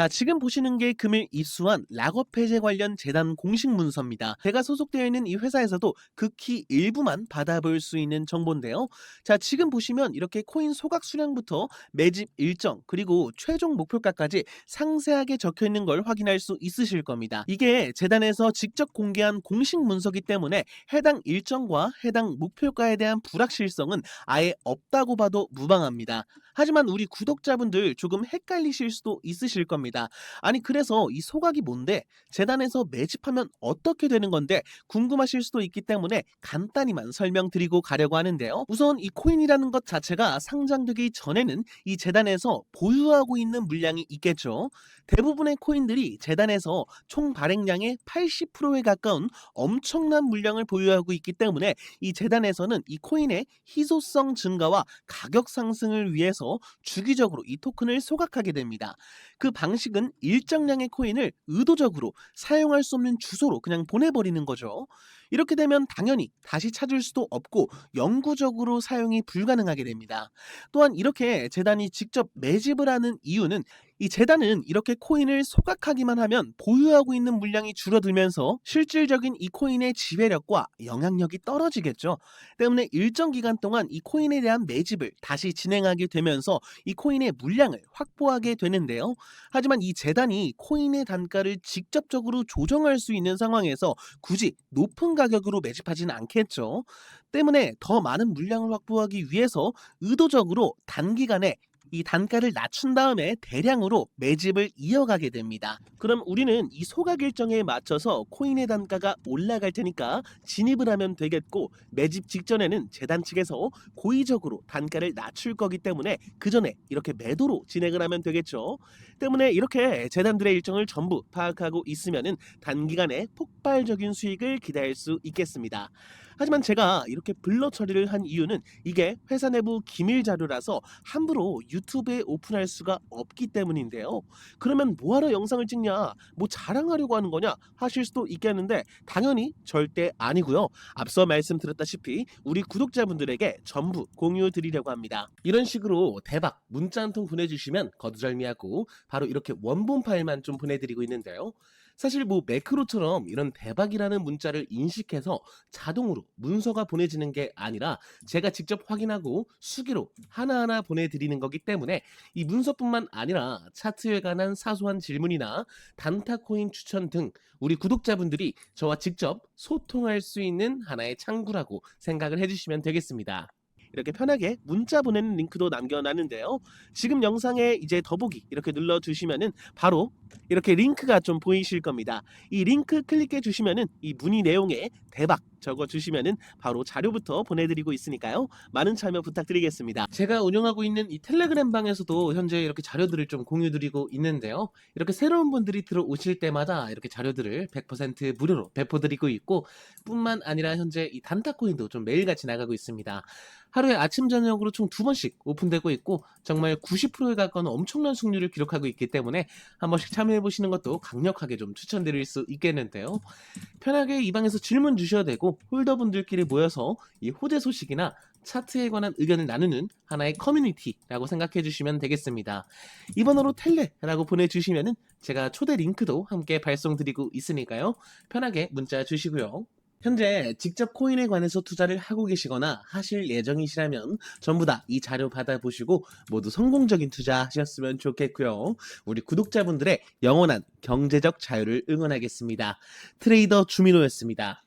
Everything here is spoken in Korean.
자, 지금 보시는 게 금일 입수한 락업 해제 관련 재단 공식 문서입니다. 제가 소속되어 있는 이 회사에서도 극히 일부만 받아볼 수 있는 정보인데요. 자, 지금 보시면 이렇게 코인 소각 수량부터 매집 일정 그리고 최종 목표가까지 상세하게 적혀 있는 걸 확인할 수 있으실 겁니다. 이게 재단에서 직접 공개한 공식 문서기 때문에 해당 일정과 해당 목표가에 대한 불확실성은 아예 없다고 봐도 무방합니다. 하지만 우리 구독자분들 조금 헷갈리실 수도 있으실 겁니다. 아니 그래서 이 소각이 뭔데 재단에서 매집하면 어떻게 되는 건데 궁금하실 수도 있기 때문에 간단히만 설명드리고 가려고 하는데요. 우선 이 코인이라는 것 자체가 상장되기 전에는 이 재단에서 보유하고 있는 물량이 있겠죠. 대부분의 코인들이 재단에서 총 발행량의 80%에 가까운 엄청난 물량을 보유하고 있기 때문에 이 재단에서는 이 코인의 희소성 증가와 가격 상승을 위해서 주기적으로 이 토큰을 소각하게 됩니다. 그 방 식은 일정량의 코인을 의도적으로 사용할 수 없는 주소로 그냥 보내버리는 거죠. 이렇게 되면 당연히 다시 찾을 수도 없고 영구적으로 사용이 불가능하게 됩니다. 또한 이렇게 재단이 직접 매집을 하는 이유는 이 재단은 이렇게 코인을 소각하기만 하면 보유하고 있는 물량이 줄어들면서 실질적인 이 코인의 지배력과 영향력이 떨어지겠죠. 때문에 일정 기간 동안 이 코인에 대한 매집을 다시 진행하게 되면서 이 코인의 물량을 확보하게 되는데요. 하지만 이 재단이 코인의 단가를 직접적으로 조정할 수 있는 상황에서 굳이 높은 가격으로 매집하지는 않겠죠. 때문에 더 많은 물량을 확보하기 위해서 의도적으로 단기간에 이 단가를 낮춘 다음에 대량으로 매집을 이어가게 됩니다. 그럼 우리는 이 소각 일정에 맞춰서 코인의 단가가 올라갈 테니까 진입을 하면 되겠고 매집 직전에는 재단 측에서 고의적으로 단가를 낮출 거기 때문에 그 전에 이렇게 매도로 진행을 하면 되겠죠. 때문에 이렇게 재단들의 일정을 전부 파악하고 있으면은 단기간에 폭발적인 수익을 기대할 수 있겠습니다. 하지만 제가 이렇게 블러 처리를 한 이유는 이게 회사 내부 기밀 자료라서 함부로 유 튜브에 오픈할 수가 없기 때문인데요. 그러면 뭐하러 영상을 찍냐, 뭐 자랑하려고 하는 거냐 하실 수도 있겠는데 당연히 절대 아니고요. 앞서 말씀드렸다시피 우리 구독자분들에게 전부 공유 드리려고 합니다. 이런 식으로 대박 문자 한 통 보내주시면 거두절미하고 바로 이렇게 원본 파일만 좀 보내드리고 있는데요. 사실 뭐 매크로처럼 이런 대박이라는 문자를 인식해서 자동으로 문서가 보내지는 게 아니라 제가 직접 확인하고 수기로 하나하나 보내드리는 거기 때문에 이 문서뿐만 아니라 차트에 관한 사소한 질문이나 단타코인 추천 등 우리 구독자분들이 저와 직접 소통할 수 있는 하나의 창구라고 생각을 해주시면 되겠습니다. 이렇게 편하게 문자 보내는 링크도 남겨놨는데요. 지금 영상에 이제 더보기 이렇게 눌러주시면은 바로 이렇게 링크가 좀 보이실 겁니다. 이 링크 클릭해 주시면은 이 문의 내용에 대박 적어 주시면은 바로 자료부터 보내드리고 있으니까요. 많은 참여 부탁드리겠습니다. 제가 운영하고 있는 이 텔레그램 방에서도 현재 이렇게 자료들을 좀 공유드리고 있는데요. 이렇게 새로운 분들이 들어오실 때마다 이렇게 자료들을 100% 무료로 배포드리고 있고 뿐만 아니라 현재 이 단타코인도 좀 매일같이 나가고 있습니다. 하루에 아침 저녁으로 총 두 번씩 오픈되고 있고 정말 90%에 가까운 엄청난 승률을 기록하고 있기 때문에 한 번씩 참여해 보시는 것도 강력하게 좀 추천드릴 수 있겠는데요. 편하게 이 방에서 질문 주셔도 되고 홀더분들끼리 모여서 이 호재 소식이나 차트에 관한 의견을 나누는 하나의 커뮤니티라고 생각해 주시면 되겠습니다. 이번호로 텔레라고 보내주시면은 제가 초대 링크도 함께 발송드리고 있으니까요. 편하게 문자 주시고요. 현재 직접 코인에 관해서 투자를 하고 계시거나 하실 예정이시라면 전부 다 이 자료 받아보시고 모두 성공적인 투자 하셨으면 좋겠고요. 우리 구독자분들의 영원한 경제적 자유를 응원하겠습니다. 트레이더 주민호였습니다.